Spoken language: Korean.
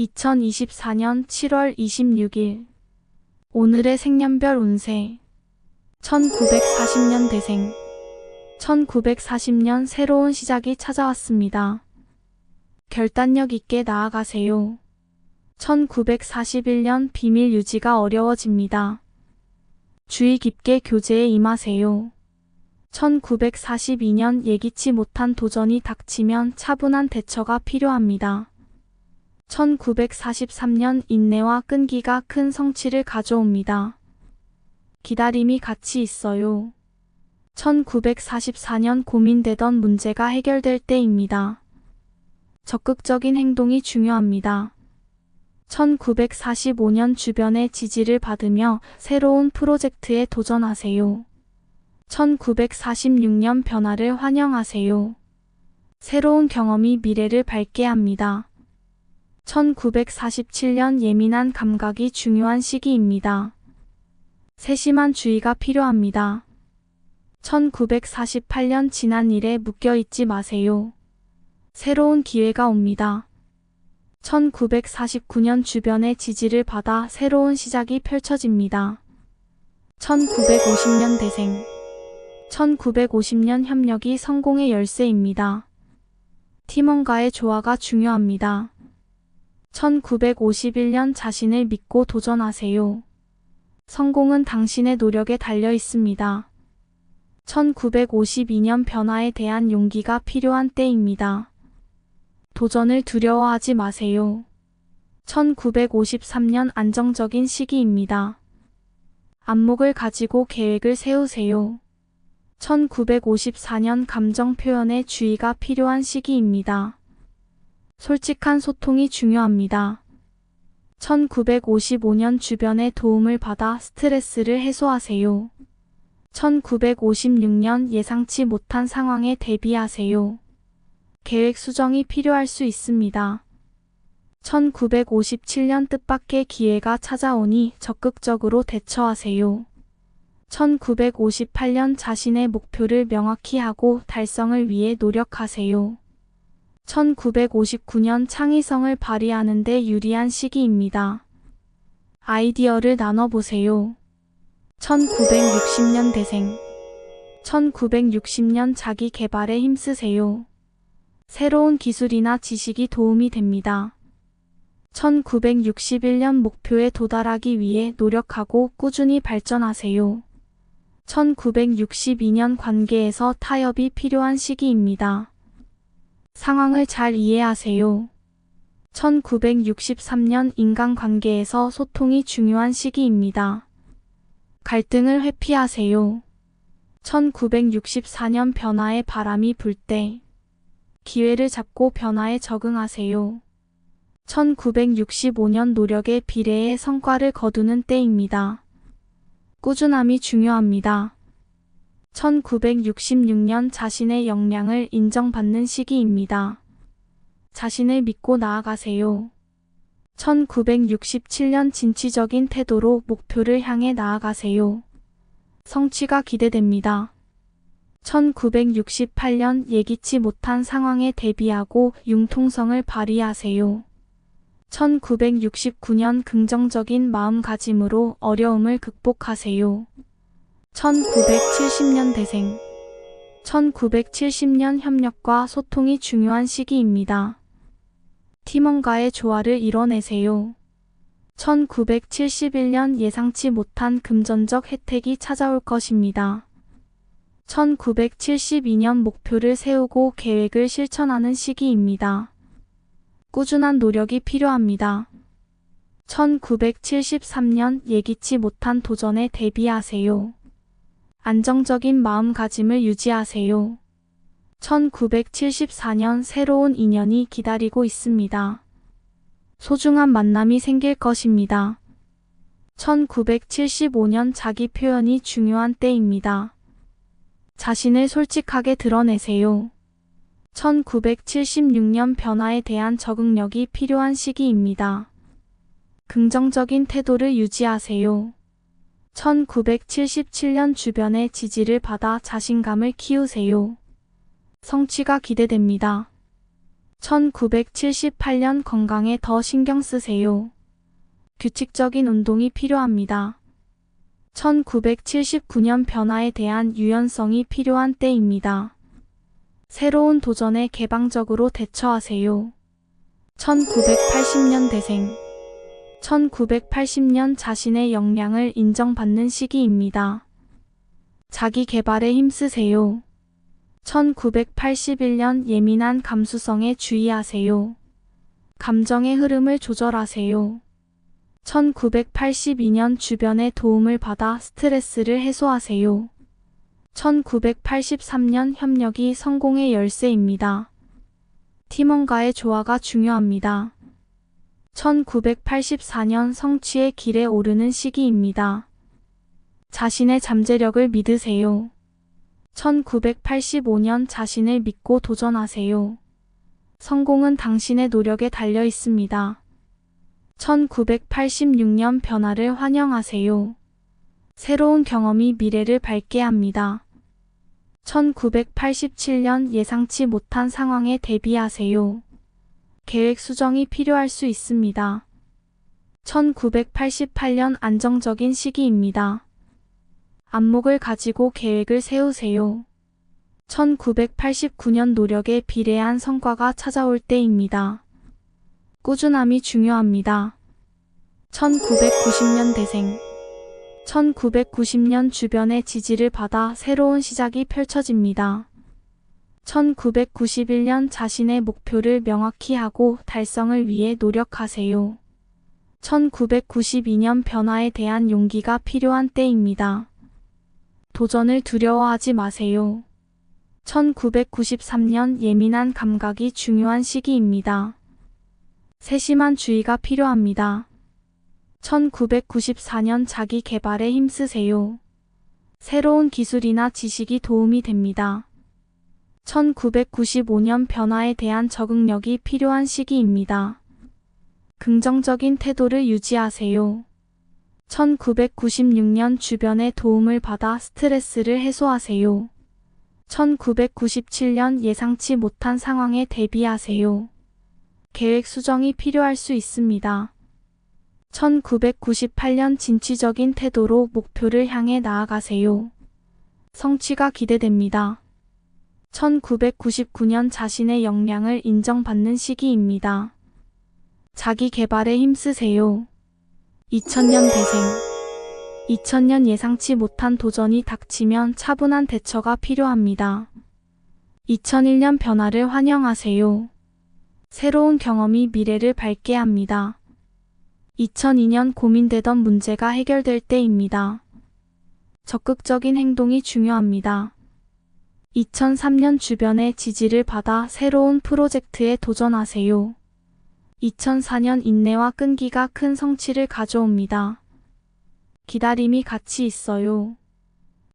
2024년 7월 26일 오늘의 생년별 운세 1940년 대생 1940년 새로운 시작이 찾아왔습니다. 결단력 있게 나아가세요. 1941년 비밀 유지가 어려워집니다. 주의 깊게 교제에 임하세요. 1942년 예기치 못한 도전이 닥치면 차분한 대처가 필요합니다. 1943년 인내와 끈기가 큰 성취를 가져옵니다. 기다림이 가치 있어요. 1944년 고민되던 문제가 해결될 때입니다. 적극적인 행동이 중요합니다. 1945년 주변의 지지를 받으며 새로운 프로젝트에 도전하세요. 1946년 변화를 환영하세요. 새로운 경험이 미래를 밝게 합니다. 1947년 예민한 감각이 중요한 시기입니다. 세심한 주의가 필요합니다. 1948년 지난 일에 묶여 있지 마세요. 새로운 기회가 옵니다. 1949년 주변의 지지를 받아 새로운 시작이 펼쳐집니다. 1950년 대생 1950년 협력이 성공의 열쇠입니다. 팀원과의 조화가 중요합니다. 1951년 자신을 믿고 도전하세요. 성공은 당신의 노력에 달려 있습니다. 1952년 변화에 대한 용기가 필요한 때입니다. 도전을 두려워하지 마세요. 1953년 안정적인 시기입니다. 안목을 가지고 계획을 세우세요. 1954년 감정 표현에 주의가 필요한 시기입니다. 솔직한 소통이 중요합니다. 1955년 주변의 도움을 받아 스트레스를 해소하세요. 1956년 예상치 못한 상황에 대비하세요. 계획 수정이 필요할 수 있습니다. 1957년 뜻밖의 기회가 찾아오니 적극적으로 대처하세요. 1958년 자신의 목표를 명확히 하고 달성을 위해 노력하세요. 1959년 창의성을 발휘하는 데 유리한 시기입니다. 아이디어를 나눠보세요. 1960년 대생 1960년 자기 개발에 힘쓰세요. 새로운 기술이나 지식이 도움이 됩니다. 1961년 목표에 도달하기 위해 노력하고 꾸준히 발전하세요. 1962년 관계에서 타협이 필요한 시기입니다. 상황을 잘 이해하세요. 1963년 인간관계에서 소통이 중요한 시기입니다. 갈등을 회피하세요. 1964년 변화의 바람이 불 때 기회를 잡고 변화에 적응하세요. 1965년 노력의 비례의 성과를 거두는 때입니다. 꾸준함이 중요합니다. 1966년 자신의 역량을 인정받는 시기입니다. 자신을 믿고 나아가세요. 1967년 진취적인 태도로 목표를 향해 나아가세요. 성취가 기대됩니다. 1968년 예기치 못한 상황에 대비하고 융통성을 발휘하세요. 1969년 긍정적인 마음가짐으로 어려움을 극복하세요. 1970년 대생 1970년 협력과 소통이 중요한 시기입니다. 팀원과의 조화를 이뤄내세요. 1971년 예상치 못한 금전적 혜택이 찾아올 것입니다. 1972년 목표를 세우고 계획을 실천하는 시기입니다. 꾸준한 노력이 필요합니다. 1973년 예기치 못한 도전에 대비하세요. 안정적인 마음가짐을 유지하세요. 1974년 새로운 인연이 기다리고 있습니다. 소중한 만남이 생길 것입니다. 1975년 자기 표현이 중요한 때입니다. 자신을 솔직하게 드러내세요. 1976년 변화에 대한 적응력이 필요한 시기입니다. 긍정적인 태도를 유지하세요. 1977년 주변의 지지를 받아 자신감을 키우세요. 성취가 기대됩니다. 1978년 건강에 더 신경 쓰세요. 규칙적인 운동이 필요합니다. 1979년 변화에 대한 유연성이 필요한 때입니다. 새로운 도전에 개방적으로 대처하세요. 1980년 대생 1980년 자신의 역량을 인정받는 시기입니다. 자기 개발에 힘쓰세요. 1981년 예민한 감수성에 주의하세요. 감정의 흐름을 조절하세요. 1982년 주변의 도움을 받아 스트레스를 해소하세요. 1983년 협력이 성공의 열쇠입니다. 팀원과의 조화가 중요합니다. 1984년 성취의 길에 오르는 시기입니다. 자신의 잠재력을 믿으세요. 1985년 자신을 믿고 도전하세요. 성공은 당신의 노력에 달려 있습니다. 1986년 변화를 환영하세요. 새로운 경험이 미래를 밝게 합니다. 1987년 예상치 못한 상황에 대비하세요. 계획 수정이 필요할 수 있습니다. 1988년 안정적인 시기입니다. 안목을 가지고 계획을 세우세요. 1989년 노력에 비례한 성과가 찾아올 때입니다. 꾸준함이 중요합니다. 1990년 대생 1990년 주변의 지지를 받아 새로운 시작이 펼쳐집니다. 1991년 자신의 목표를 명확히 하고 달성을 위해 노력하세요. 1992년 변화에 대한 용기가 필요한 때입니다. 도전을 두려워하지 마세요. 1993년 예민한 감각이 중요한 시기입니다. 세심한 주의가 필요합니다. 1994년 자기 개발에 힘쓰세요. 새로운 기술이나 지식이 도움이 됩니다. 1995년 변화에 대한 적응력이 필요한 시기입니다. 긍정적인 태도를 유지하세요. 1996년 주변의 도움을 받아 스트레스를 해소하세요. 1997년 예상치 못한 상황에 대비하세요. 계획 수정이 필요할 수 있습니다. 1998년 진취적인 태도로 목표를 향해 나아가세요. 성취가 기대됩니다. 1999년 자신의 역량을 인정받는 시기입니다. 자기 개발에 힘쓰세요. 2000년 대생 2000년 예상치 못한 도전이 닥치면 차분한 대처가 필요합니다. 2001년 변화를 환영하세요. 새로운 경험이 미래를 밝게 합니다. 2002년 고민되던 문제가 해결될 때입니다. 적극적인 행동이 중요합니다. 2003년 주변의 지지를 받아 새로운 프로젝트에 도전하세요. 2004년 인내와 끈기가 큰 성취를 가져옵니다. 기다림이 가치 있어요.